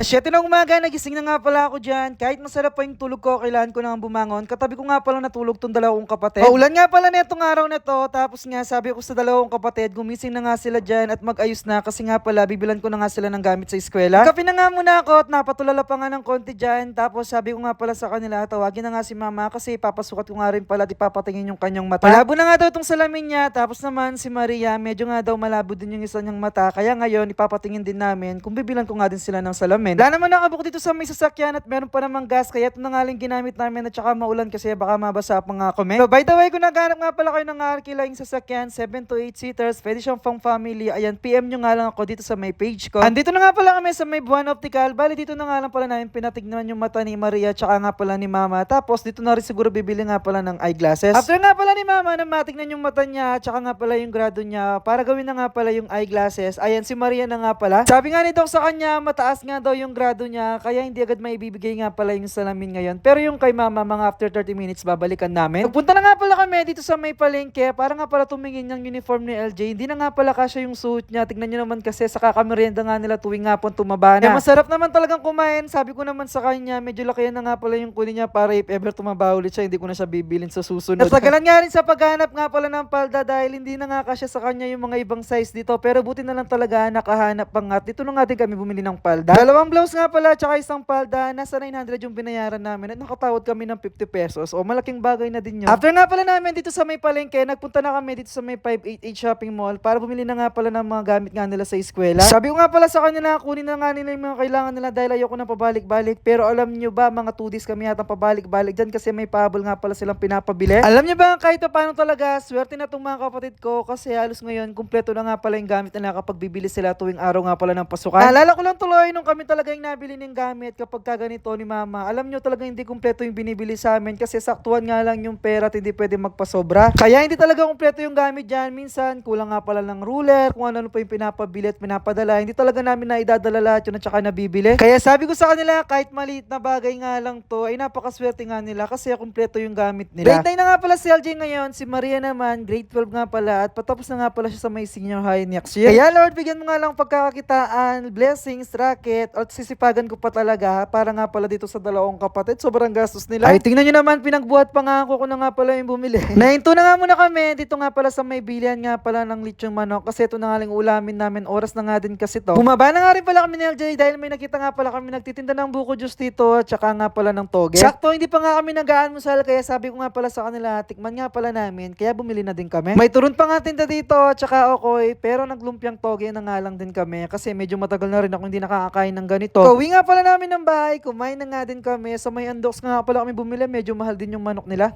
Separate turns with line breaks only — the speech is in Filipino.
7 ng umaga, nagising na nga pala ako dyan. Kahit masarap pa yung tulog ko, kailangan ko nang bumangon. Katabi ko nga pala natulog tong dalawang kapatid. Paulan nga pala netong araw na to. Tapos nga, sabi ko sa dalawang kapatid, gumising na nga sila dyan at mag-ayos na. Kasi nga pala, bibilan ko na nga sila ng gamit sa eskwela. Kape na nga muna ako at napatulala pa nga ng konti dyan. Tapos sabi ko nga pala sa kanila, tawagin na nga si mama kasi papasukat ko nga rin pala at ipapatingin yung kanyang mata. Malabo na nga daw itong salamin niya. Tapos naman si Maria, medyo nga daw malabo din yung isa niyang mata. Kaya ngayon, ipapatingin din namin kung bibilan ko nga din sila ng salamin. Wala naman nakabuk dito sa may sasakyan at meron pa namang gas. Kaya ito na nga lang ginamit namin at saka maulan kasi baka mabasa pa nga kami. So by the way, kung naghanap nga pala kayo ng Arkila yung sasakyan, 7 to 8 seaters, pwede siyang pang family. Ayan, PM nyo nga lang ako dito sa may page ko. Andito na nga pala kami sa may Buwan Optical. Bali, dito na nga lang pala namin pinatignan yung mata ni Maria tsaka nga pala ni Mama. Tapos dito na rin siguro bibili nga pala ng eyeglasses. After nga pala ni Mama na matignan yung mata niya tsaka nga pala yung grado niya para gawin na nga pala yung eyeglasses. Ayan, si Maria na nga pala. Sabi nga nito sa kanya, mataas nga daw yung grado niya kaya hindi agad may ibibigay nga pala yung salamin ngayon. Pero yung kay Mama, mga after 30 minutes babalikan namin. Nagpunta na nga pala kami dito sa may palengke para nga pala tumingin yung uniform ni LJ. Hindi na nga pala kasya yung suit niya. Tignan nyo naman kasi sa kakamerienda nga nila tuwing nga po tumaba na. Eh, masarap naman talagang kumain. Sabi ko naman sa kanya, medyo laki na nga pala yung kunin niya para if ever tumaba ulit siya, hindi ko na siya bibilin sa susunod. Natagalan nga rin sa paghanap nga pala ng palda dahil hindi na nga kasya sa kanya yung mga ibang size dito. Pero buti na lang talaga nakahanap pa nga. Dito na nga din kami bumili ng palda. Dalawang blouse nga pala tsaka isang palda. Nasa 900 yung binayaran namin at nakatawad kami ng 50 pesos. O malaking bagay na din yun. After nga pala namin dito sa may palengke, nagpunta na kami dito sa may 588 shopping mall para bumili na nga pala ng mga gamit nga nila sa eskwela. Sabi ko nga pala sa kanila, kunin na nga nila yung mga kailangan nila dahil ayoko na pabalik-balik. Pero alam nyo ba, mga 2 days kami yata pabalik-balik dyan kasi may pahabol nga pala silang pinapabili. Alam nyo ba, kahit pa paano talaga, swerte na itong mga kapatid ko kasi halos ngayon, kumpleto na nga pala yung gamit nila kapag bibili sila tuwing araw nga pala ng pasukan. Naalala ko lang tuloy nung kami talaga yung nabili ng gamit kapag kaganito ni mama. Alam nyo talaga hindi kumpleto yung binibili sa amin kasi saktuhan nga lang yung pera at hindi pwede magpasobra. Kaya hindi talaga kumpleto yung gamit dyan. Minsan, kulang nga pala ng ruler, kung ano pa yung pinapabili at pinapadala. Hindi talaga namin na idadala lahat yun at saka nabibili. Kaya sabi ko sa kanila, kahit maliit na bagay nga lang to, ay napakaswerte nga nila kasi kumpleto yung gamit nila. Grade 9 na nga pala si LJ ngayon, si Maria naman, grade 12 nga pala at patapos na nga pala siya sa may senior high next year. Kaya Lord, bigyan mo nga lang pagkakakitaan, blessings, racket, sisipagan ko pa talaga para nga pala dito sa dalawang kapatid. Sobrang gastos nila. Ay, tingnan nyo naman, pinagbuhat pa nga ako kung na nga pala yung bumili. Nahinto na nga muna kami. Dito nga pala sa may bilian nga pala ng lechong manok kasi ito na nga lang ulamin namin. Oras na nga din kasi to. Bumaba na nga rin pala kami ni LJ dahil may nakita nga pala kami nagtitinda ng buko juice dito at saka nga pala ng toge. Sakto, hindi pa nga kami nag-aalmusal kaya sabi ko nga pala sa kanila, tikman nga pala namin kaya bumili na din kami. May turun pa nga tinda dito at saka okoy pero naglumpiang toge na nga lang din kami kasi medyo matagal na rin ako hindi nakakakain ng ganito. Kauwi nga pala namin ng bahay, kumain na nga din kami. Sa may undox nga pala kami bumili, medyo mahal din yung manok nila.